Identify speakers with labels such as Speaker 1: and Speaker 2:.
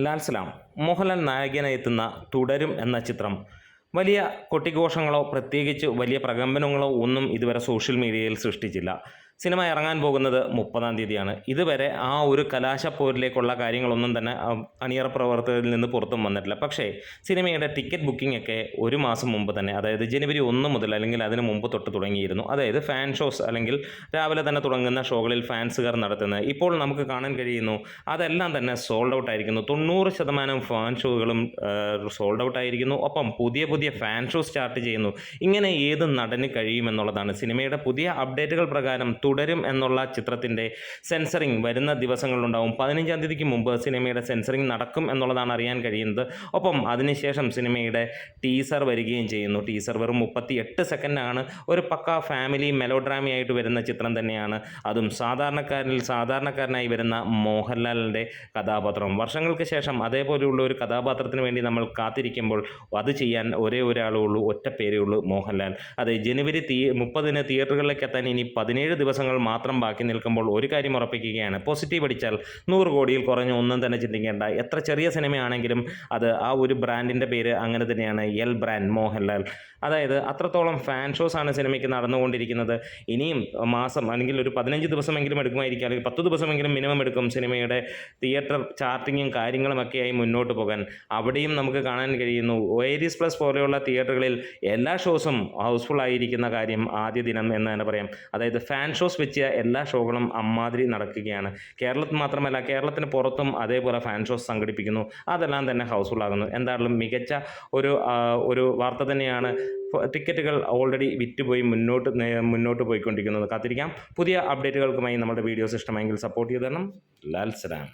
Speaker 1: ലാൽ സലാം മോഹൻലാൽ നായകനായി എത്തുന്ന തുടരും എന്ന ചിത്രം. വലിയ കൊട്ടിഘോഷങ്ങളോ പ്രത്യേകിച്ച് വലിയ പ്രകമ്പനങ്ങളോ ഒന്നും ഇതുവരെ സോഷ്യൽ മീഡിയയിൽ സൃഷ്ടിച്ചില്ല. സിനിമ ഇറങ്ങാൻ പോകുന്നത് മുപ്പതാം തീയതിയാണ്. ഇതുവരെ ആ ഒരു കലാശപ്പോരിലേക്കുള്ള കാര്യങ്ങളൊന്നും തന്നെ അണിയറ പ്രവർത്തകരിൽ നിന്ന് പുറത്തും വന്നിട്ടില്ല. പക്ഷേ സിനിമയുടെ ടിക്കറ്റ് ബുക്കിംഗ് ഒക്കെ ഒരു മാസം മുമ്പ് തന്നെ അതായത് ജനുവരി ഒന്ന് മുതൽ അല്ലെങ്കിൽ അതിന് മുമ്പ് തൊട്ട് തുടങ്ങിയിരുന്നു. അതായത് ഫാൻ ഷോസ് അല്ലെങ്കിൽ രാവിലെ തന്നെ തുടങ്ങുന്ന ഷോകളിൽ ഫാൻസുകാർ നടത്തുന്നത്. ഇപ്പോൾ നമുക്ക് കാണാൻ കഴിയുന്നു അതെല്ലാം തന്നെ സോൾഡ് ഔട്ട് ആയിരിക്കുന്നു. തൊണ്ണൂറ് ശതമാനം ഫാൻ ഷോകളും സോൾഡ് ഔട്ട് ആയിരിക്കുന്നു. ഒപ്പം പുതിയ പുതിയ ഫാൻ ഷോ സ്റ്റാർട്ട് ചെയ്യുന്നു. ഇങ്ങനെ ഏത് നടന് കഴിയുമെന്നുള്ളതാണ് സിനിമയുടെ പുതിയ അപ്ഡേറ്റുകൾ പ്രകാരം തുടരും എന്നുള്ള ചിത്രത്തിന്റെ സെൻസറിങ് വരുന്ന ദിവസങ്ങളിലുണ്ടാവും. പതിനഞ്ചാം തീയതിക്ക് മുമ്പ് സിനിമയുടെ സെൻസറിങ് നടക്കും എന്നുള്ളതാണ് അറിയാൻ കഴിയുന്നത്. ഒപ്പം അതിനുശേഷം സിനിമയുടെ ടീസർ വരികയും ചെയ്യുന്നു. ടീസർ വെറും മുപ്പത്തി എട്ട് സെക്കൻഡാണ്. ഒരു പക്ക ഫാമിലി മെലോഡ്രാമയായിട്ട് വരുന്ന ചിത്രം തന്നെയാണ്. അതും സാധാരണക്കാരിൽ സാധാരണക്കാരനായി വരുന്ന മോഹൻലാലിന്റെ കഥാപാത്രം. വർഷങ്ങൾക്ക് ശേഷം അതേപോലെയുള്ള ഒരു കഥാപാത്രത്തിന് വേണ്ടി നമ്മൾ കാത്തിരിക്കുമ്പോൾ അത് ചെയ്യാൻ ഒരേ ഒരാളേ ഉള്ളൂ ഒറ്റ പേരേ ഉള്ളൂ മോഹൻലാൽ. അതെ ജനുവരി തീ മുപ്പതിന് തിയേറ്ററുകളിലേക്ക് എത്താൻ ഇനി പതിനേഴ് ദിവസങ്ങൾ മാത്രം ബാക്കി നിൽക്കുമ്പോൾ ഒരു കാര്യം ഉറപ്പിക്കുകയാണ്. പോസിറ്റീവ് അടിച്ചാൽ നൂറ് കോടിയിൽ കുറഞ്ഞ ഒന്നും തന്നെ ചിന്തിക്കേണ്ട. എത്ര ചെറിയ സിനിമയാണെങ്കിലും അത് ആ ഒരു ബ്രാൻഡിന്റെ പേര് അങ്ങനെ തന്നെയാണ് എൽ ബ്രാൻഡ് മോഹൻലാൽ. അതായത് അത്രത്തോളം ഫാൻ ഷോസ് ആണ് സിനിമയ്ക്ക് നടന്നുകൊണ്ടിരിക്കുന്നത്. ഇനിയും മാസം അല്ലെങ്കിൽ ഒരു പതിനഞ്ച് ദിവസമെങ്കിലും എടുക്കുമായിരിക്കും. അല്ലെങ്കിൽ പത്ത് ദിവസമെങ്കിലും മിനിമം എടുക്കും സിനിമയുടെ തിയേറ്റർ ചാർട്ടിങ്ങും കാര്യങ്ങളുമൊക്കെയായി മുന്നോട്ട് പോകാൻ. അവിടെയും നമുക്ക് കാണാൻ കഴിയുന്നു ഒയേരീസ് പ്ലസ് പോലെയുള്ള തിയേറ്ററുകളിൽ എല്ലാ ഷോസും ഹൗസ്ഫുൾ ആയിരിക്കുന്ന കാര്യം ആദ്യ ദിനം എന്ന് തന്നെ പറയാം. അതായത് ഫാൻ ഷോസ് വെച്ച എല്ലാ ഷോകളും അമ്മാതിരി നടക്കുകയാണ്. കേരളത്തിൽ മാത്രമല്ല കേരളത്തിന് പുറത്തും അതേപോലെ ഫാൻ ഷോസ് സംഘടിപ്പിക്കുന്നു. അതെല്ലാം തന്നെ ഹൗസ്ഫുൾ ആകുന്നു. എന്തായാലും മികച്ച ഒരു ഒരു വാർത്ത തന്നെയാണ് ടിക്കറ്റുകൾ ഓൾറെഡി വിറ്റുപോയി മുന്നോട്ട് മുന്നോട്ട് പോയിക്കൊണ്ടിരിക്കുന്നത്. കാത്തിരിക്കാം. പുതിയ അപ്ഡേറ്റുകൾക്കുമായി നമ്മുടെ വീഡിയോസ് ഇഷ്ടമായെങ്കിൽ സപ്പോർട്ട് ചെയ്ത് തരണം ലാൽ സലാം.